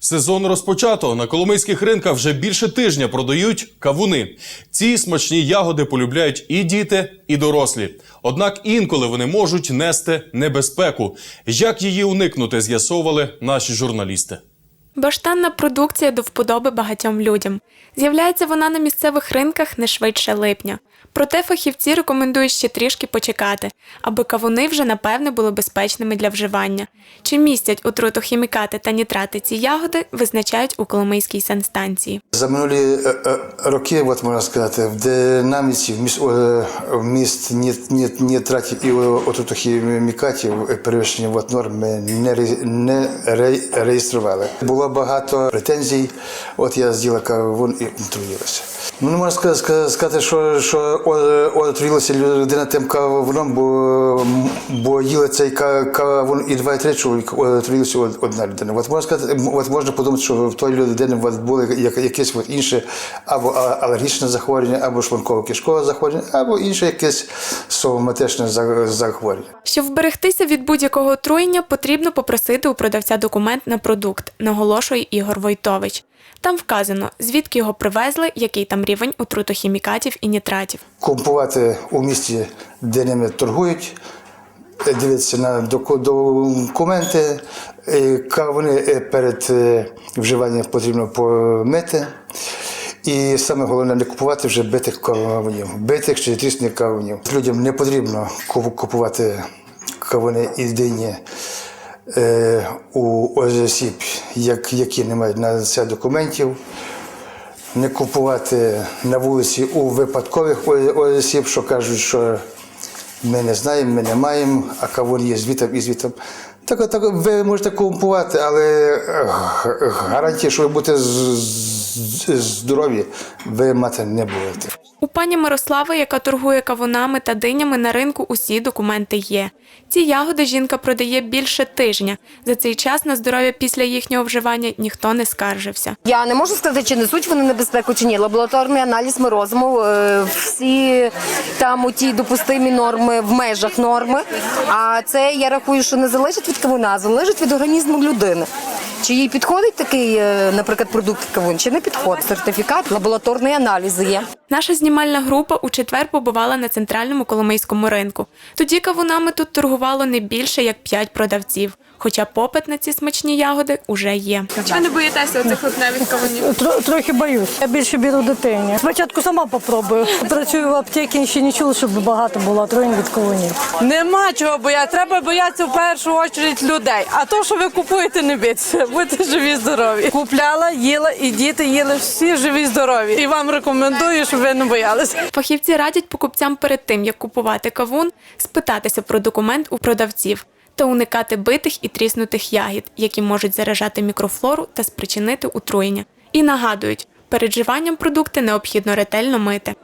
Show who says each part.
Speaker 1: Сезон розпочато. На коломийських ринках вже більше тижня продають кавуни. Ці смачні ягоди полюбляють і діти, і дорослі. Однак інколи вони можуть нести небезпеку. Як її уникнути, з'ясовували наші журналісти.
Speaker 2: Баштанна продукція до вподоби багатьом людям. З'являється вона на місцевих ринках не швидше липня. Проте фахівці рекомендують ще трішки почекати, аби кавуни вже напевне були безпечними для вживання. Чи містять отрутохімікати та нітрати ці ягоди, визначають у Коломийській санстанції.
Speaker 3: За минулі е, е, роки, от можна сказати, в динаміці в міст, е, нітратів і отрутохімікатів перевищення от норм не, не реєстрували. Було багато претензій. От я з'їла кавун і отруїлася. Ну, не можна ска- ска- сказати, що, що о- людина тим кавуном, бо, бо їла цей ка- кавун і два і три чоловіка отруїлася одна людина. От можна сказати, от можна подумати, що в той людини як- якесь от інше або алергічне захворювання, або шлунково-кишкове захворювання, або інше якесь соматичне захворювання.
Speaker 2: Щоб вберегтися від будь-якого отруєння, потрібно попросити у продавця документ на продукт, наголошує Ігор Войтович. Там вказано, звідки його привезли, який там рівень отрутохімікатів і нітратів.
Speaker 3: Купувати у місті, де ними торгують, е, дивитися на документи, е, кавуни е, перед вживанням потрібно помити. І саме головне не купувати вже битих кавунів, битих чи трісних кавунів. Людям не потрібно купувати кавуни і дині у осіб, як, які не мають на це документів не купувати на вулиці у випадкових осіб, що кажуть, що ми не знаємо, ми не маємо, а кавун є звітом і звітом. Так, так ви можете купувати, але гарантії, що ви будете здорові, ви мати не будете.
Speaker 2: У пані Мирослави, яка торгує кавунами та динями, на ринку усі документи є. Ці ягоди жінка продає більше тижня. За цей час на здоров'я після їхнього вживання ніхто не скаржився.
Speaker 4: Я не можу сказати, чи несуть вони небезпеку чи ні. Лабораторний аналіз ми робимо. е, Всі там у ті допустимі норми в межах норми. А це я рахую, що не залежить від кавуна, залежить від організму людини. Чи їй підходить такий, е, наприклад, продукт кавун, чи не підходить. Сертифікат, лабораторний аналіз є.
Speaker 2: Наша знімальна група у четвер побувала на центральному коломийському ринку. Тоді кавунами тут торгувало не більше як п'ять продавців. Хоча попит на ці смачні ягоди уже є. Чи ви не боїтеся оцих липневих кавунів?
Speaker 5: Тро- Трохи боюсь. Я більше беру дитині. Спочатку сама попробую. Працюю в аптеці, ще не чула, щоб багато було отруєнь від колонів.
Speaker 6: Нема чого боятися. Треба боятися в першу чергу людей. А то, що ви купуєте, не бійтеся. Будьте живі, здорові. Купляла, їла, і діти їли всі живі, здорові. І вам рекомендую, щоб ви не боялися.
Speaker 2: Фахівці радять покупцям перед тим, як купувати кавун, спитатися про документ у продавців та уникати битих і тріснутих ягід, які можуть заражати мікрофлору та спричинити отруєння. І нагадують, перед живанням продукти необхідно ретельно мити.